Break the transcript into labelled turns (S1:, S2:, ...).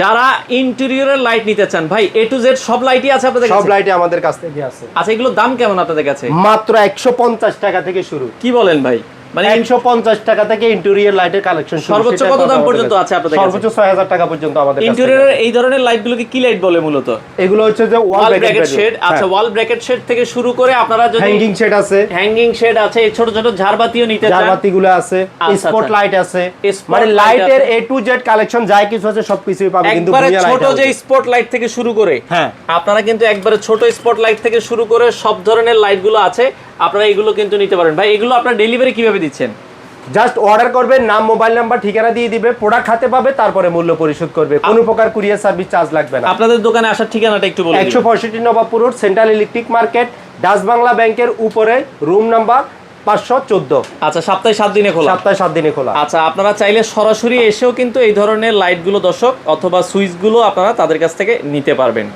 S1: যারা ইন্টেরিয়রের লাইট নিতে চান ভাই এ টু জেড সব লাইটই আছে আপনাদের
S2: সব লাইটই আমাদের কাছ থেকে আছে।
S1: আচ্ছা এগুলোর দাম কেমন আপনাদের কাছে?
S2: মাত্র একশো পঞ্চাশ টাকা থেকে শুরু।
S1: কি বলেন ভাই? মানে
S2: টাকা থেকে ইন্টেরিয়র লাইটের কালেকশন
S1: সর্বোচ্চ কত দাম পর্যন্ত আছে আপনাদের কাছে?
S2: সর্বোচ্চ ছয় হাজার টাকা পর্যন্ত আমাদের কাছ আছে।
S1: এই ধরনের লাইটগুলোকে কি লাইট বলে মূলত?
S2: এগুলো হচ্ছে যে ওয়াল
S1: ব্র্যাকেট শেড আচ্ছা ওয়াল ব্র্যাকেট শেড থেকে শুরু করে আপনারা যদি
S2: হ্যাঙ্গিং শেড আছে।
S1: হ্যাঙ্গিং শেড আছে এই ছোট ছোট ঝাড়বাতিও নিতে চান।
S2: জারবাতি গুলো আছে।
S1: আচ্ছা,
S2: স্পট
S1: আচ্ছা।
S2: লাইট আছে। মানে লাইটের এ টু জেড কালেকশন যাই কিছু আছে সবকিছুই পাবে কিন্তু
S1: একবারে ছোট যে স্পট লাইট থেকে শুরু করে
S2: হ্যাঁ।
S1: আপনারা কিন্তু একবারে ছোট স্পট লাইট থেকে শুরু করে সব ধরনের লাইটগুলো আছে। আপনারা এগুলো কিন্তু নিতে পারেন। ভাই এগুলো আপনার ডেলিভারি কীভাবে দিচ্ছেন?
S2: জাস্ট অর্ডার করবে নাম মোবাইল নাম্বার ঠিকানা দিয়ে দিবে প্রোডাক্ট হাতে পাবে তারপরে মূল্য পরিশোধ করবে। কোনো প্রকার কুরিয়ার সার্ভিস চার্জ লাগবে না।
S1: আপনাদের দোকানে আসার ঠিকানাটা একটু বলুন
S2: একশো পঁয়ষট্টি Nawabpur road central electric market Dutch Bangla ব্যাংকের উপরে রুম নাম্বার পাঁচশো চোদ্দ।
S1: আচ্ছা সপ্তাহে সাত দিনে খোলা?
S2: সপ্তাহে সাত দিনে খোলা।
S1: আচ্ছা আপনারা চাইলে সরাসরি এসেও কিন্তু এই ধরনের লাইটগুলো দর্শক অথবা সুইচগুলো আপনারা তাদের কাছ থেকে নিতে পারবেন।